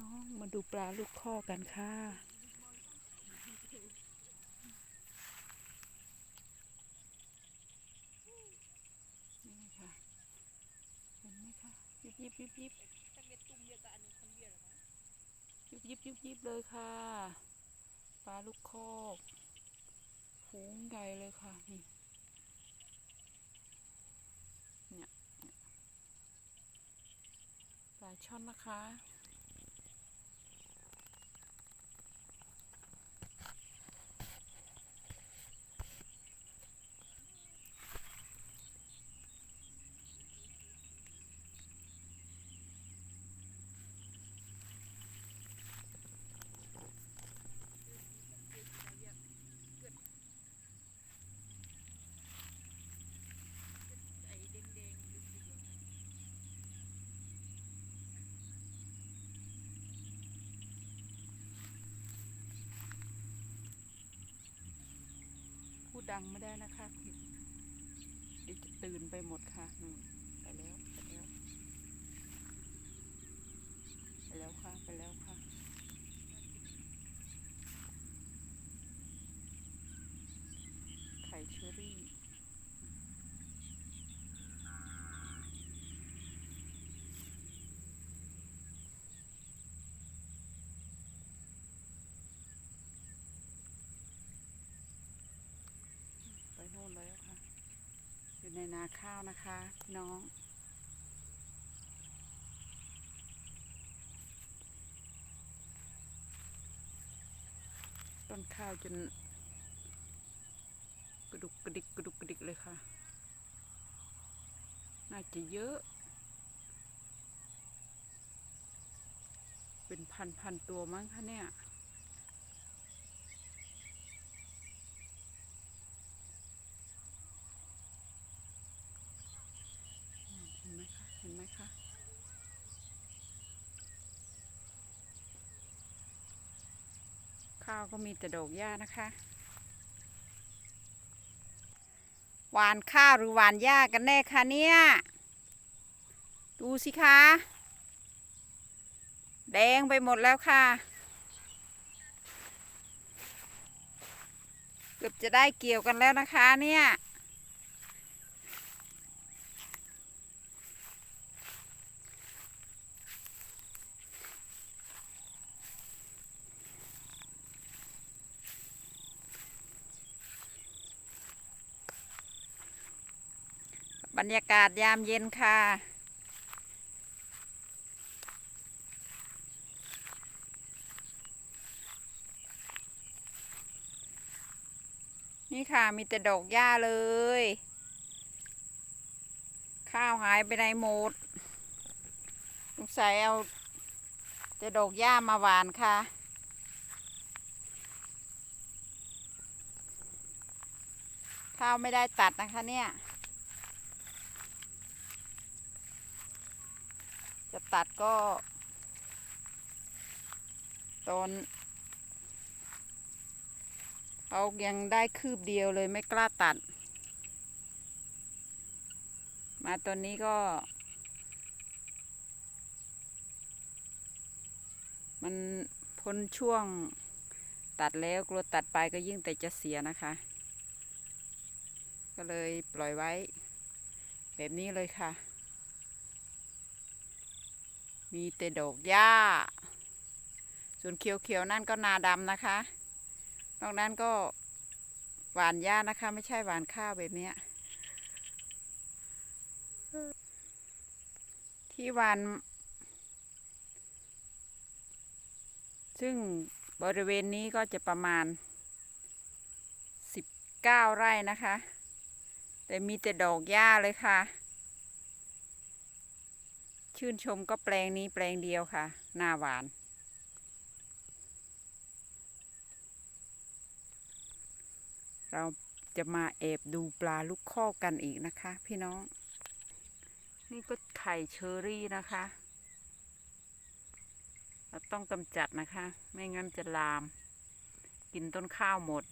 น้องมาดูปลาลูกข้อกันค่ะ นี่ค่ะ เห็นไหมคะยิบยิบยิบยิบยิบยิบยิบยิบเลยค่ะ ปลาลูกคอกฝูงใหญ่เลยค่ะ นี่เนี่ยปลาช่อนนะคะ ดดังไม่ได้นะคะเดี๋ยวจะตื่นไปหมดค่ะนู่นไปแล้วไปแล้วไปแล้วค่ะไปแล้วค่ะไข่เชอรี่ แล้วค่ะ อยู่ในนาข้าวนะคะพี่น้อง ต้นข้าวจนกระดุกกระดิกกระดุกกระดิกเลยค่ะ น่าจะเยอะ เป็นพันพันตัวมั้งคะเนี่ย เห็นไหมคะ เห็นไหมคะข้าวก็มีแต่ดอกหญ้านะคะหวานข้าวหรือหวานหญ้ากันแน่คะเนี่ย ดูสิคะ แดงไปหมดแล้วค่ะ เกือบจะได้เกี่ยวกันแล้วนะคะเนี่ย บรรยากาศยามเย็นค่ะ นี่ค่ะมีแต่ดอกหญ้าเลย ข้าวหายไปในหมดสงสัยเอาแต่ดอกหญ้ามาหวานค่ะข้าวไม่ได้ตัดนะคะเนี่ย จะ ตัดก็ ตอนเขายังได้คืบเดียวเลยไม่กล้าตัด มาตอนนี้ก็ มันพ้นช่วงตัดแล้วกลัวตัดไปก็ยิ่งแต่จะเสียนะคะ ก็เลยปล่อยไว้ แบบนี้เลยค่ะ มีแต่ดอกหญ้า ส่วนเขียวๆนั่นก็นาดำนะคะ นอกนั้นก็หวานหญ้านะคะ ไม่ใช่หวานข้าวแบบเนี้ยที่หวาน ซึ่งบริเวณนี้ก็จะประมาณ 19 ไร่นะคะ แต่มีแต่ดอกหญ้าเลยค่ะ ชื่นชมก็แปลงนี้แปลงเดียวค่ะ หน้าหวาน เราจะมาแอบดูปลาลูกคอกกันอีกนะคะ พี่น้อง นี่ก็ไข่เชอรี่นะคะ เราต้องกำจัดนะคะ ไม่งั้นจะลาม กินต้นข้าวหมด